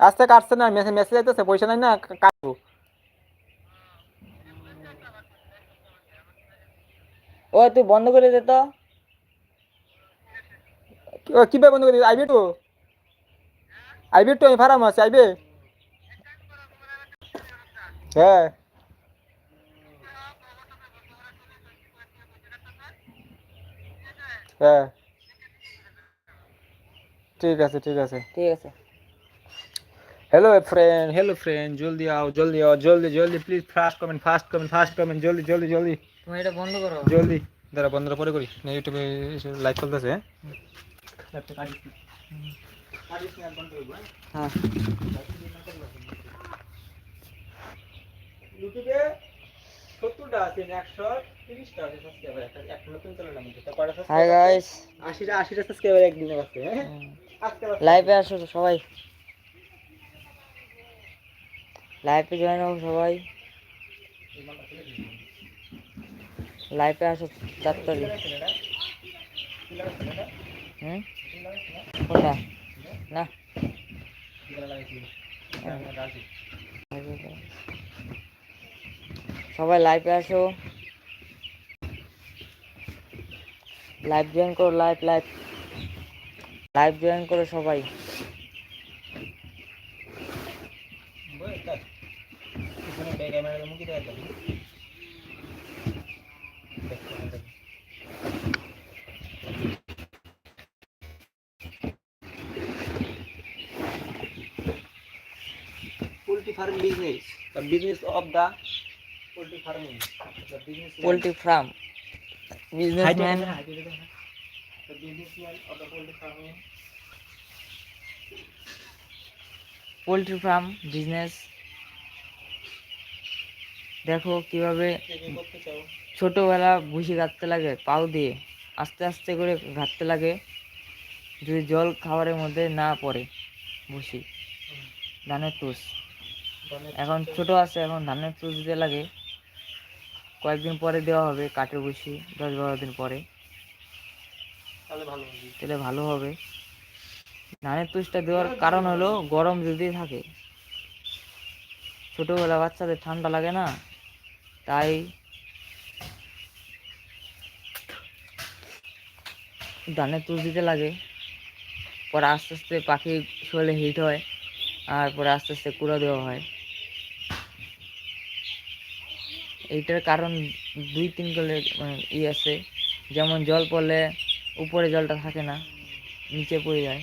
আজকে কাটছে না মেসেজ মেসেজ আইতেছে পয়সা নাই না কাটবো। ও তুই বন্ধ করে দে তো। কীভাবে বন্ধ করে? আইবি তো? আইবি তো আমি ফার্ম আছে আইবে? হ্যাঁ। হ্যাঁ। ঠিক আছে ঠিক আছে। ঠিক আছে। हेलो फ्रेंड हेलो फ्रेंड जल्दी आओ जल्दी आओ जल्दी जल्दी please fast comment fast comment fast comment जल्दी जल्दी जल्दी তুমি এটা বন্ধ করো জলদি দাঁড়া বন্ধরা পরে করি না ইউটিউবে লাইভ চলতেছে হ্যাঁ হ্যাঁ ইউটিউবে সত্তরটা আছে একশো তিরিশটা আছে সাবস্ক্রাইবার একটা একটা নতুন চ্যানেল আমাদের তারপরে হাই গাইস আশিটা আশিটা সাবস্ক্রাইবার একদিনে আছে হ্যাঁ আজকে আবার- লাইভে আসো তো সবাই লাইভে জয়েন হও সবাই। লাইভে আসো তাড়াতাড়ি হুম? কোনটা? না। সবাই লাইভে আসো। লাইভ জয়েন করো লাইভ লাইভ লাইভ জয়েন করো সবাই। Isang ibay kay Manalo mong kita tadi. Poultry farm business. The business of the poultry farming. The business poultry farm. Businessman. The businessman of the poultry farming. Poultry farm business. দেখো কীভাবে ছোটবেলা ভুসি ঘাটতে লাগে পাও দিয়ে। আস্তে আস্তে করে ঘাটতে লাগে যদি জল খাবারের মধ্যে না পড়ে ভুসি ধানের তুষ। এখন ছোট আছে এখন ধানের তুষ দিতে লাগে। কয়েকদিন পরে দেওয়া হবে কাঠের ভুসি দশ বারো দিন পরে। তাহলে ভালো হবে। ধানের তুষটা দেওয়ার কারণ হলো গরম যদি থাকে। ছোটোবেলা বাচ্চাদের ঠান্ডা লাগে না, তাই ধানের তুষ দিতে লাগে। পরে আস্তে আস্তে পাখি শরীরে হিট হয়, আর পরে আস্তে আস্তে কুড়া দেওয়া হয়। এইটার কারণ দুই তিন গলে ই আছে। যেমন জল পড়লে উপরে জলটা থাকে না, নিচে পড়ে যায়।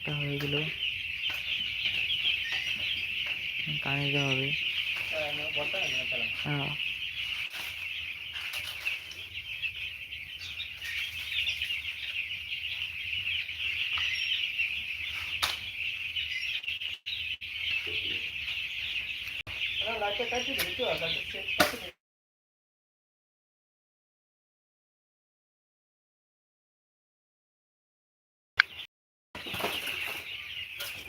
একটা হয়ে গেল। কানে দেওয়া হবে। হ্যাঁ। লাইটটা কাটি